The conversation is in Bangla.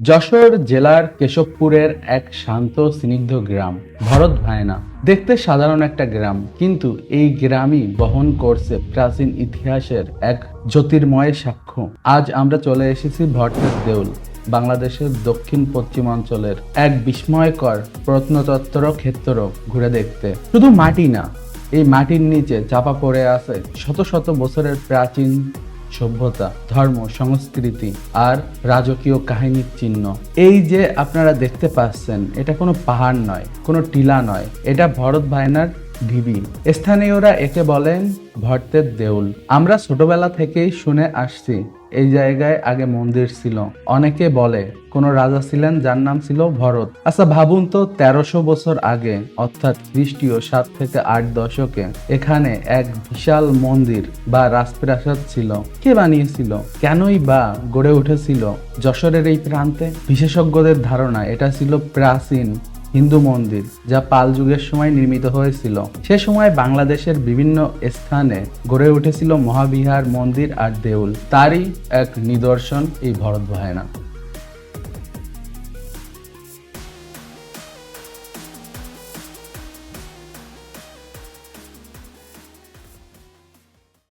যশোর জেলার কেশবপুরের এক শান্ত, স্নিগ্ধ গ্রাম। ভরত ভায়না দেখতে সাধারণ একটা গ্রাম, কিন্তু এই গ্রামই বহন করছে প্রাচীন ইতিহাসের এক জ্যোতির্ময় সাক্ষ্য। আজ আমরা চলে এসেছি ভট্টের দেউল, বাংলাদেশের দক্ষিণ পশ্চিমাঞ্চলের এক বিস্ময়কর প্রত্নতত্ত্ব ক্ষেত্র ঘুরে দেখতে। শুধু মাটি না, এই মাটির নিচে চাপা পড়ে আছে শত শত বছরের প্রাচীন সভ্যতা, ধর্ম, সংস্কৃতি আর রাজকীয় কাহিনীর চিহ্ন। এই যে আপনারা দেখতে পাচ্ছেন, এটা কোনো পাহাড় নয়, কোনো টিলা নয়। এটা ভরত ভায়নার ঢিবি স্থানীয়রা একে বলেন ভট্টের দেউল। আমরা ছোটবেলা থেকেই শুনে আসছি, এই জায়গায় আগে মন্দির ছিল। অনেকে বলে, কোন রাজা ছিলেন যার নাম ছিল ভরত। আচ্ছা ভাবুন তো, তেরোশো বছর আগে, অর্থাৎ খ্রিস্টীয় সাত থেকে আট দশকে, এখানে এক বিশাল মন্দির বা রাজপ্রাসাদ ছিল। কে বানিয়েছিল? কেনই বা গড়ে উঠেছিল? যশোরের এই প্রান্তে? বিশেষজ্ঞদের ধারণা, এটা ছিল প্রাচীন হিন্দু মন্দির, যা পাল যুগের সময় নির্মিত হয়েছিল। সে সময় বাংলাদেশের বিভিন্ন স্থানে গড়ে উঠেছিল মহাবিহার মন্দির আর দেউল। তারই এক নিদর্শন এই ভরত ভায়না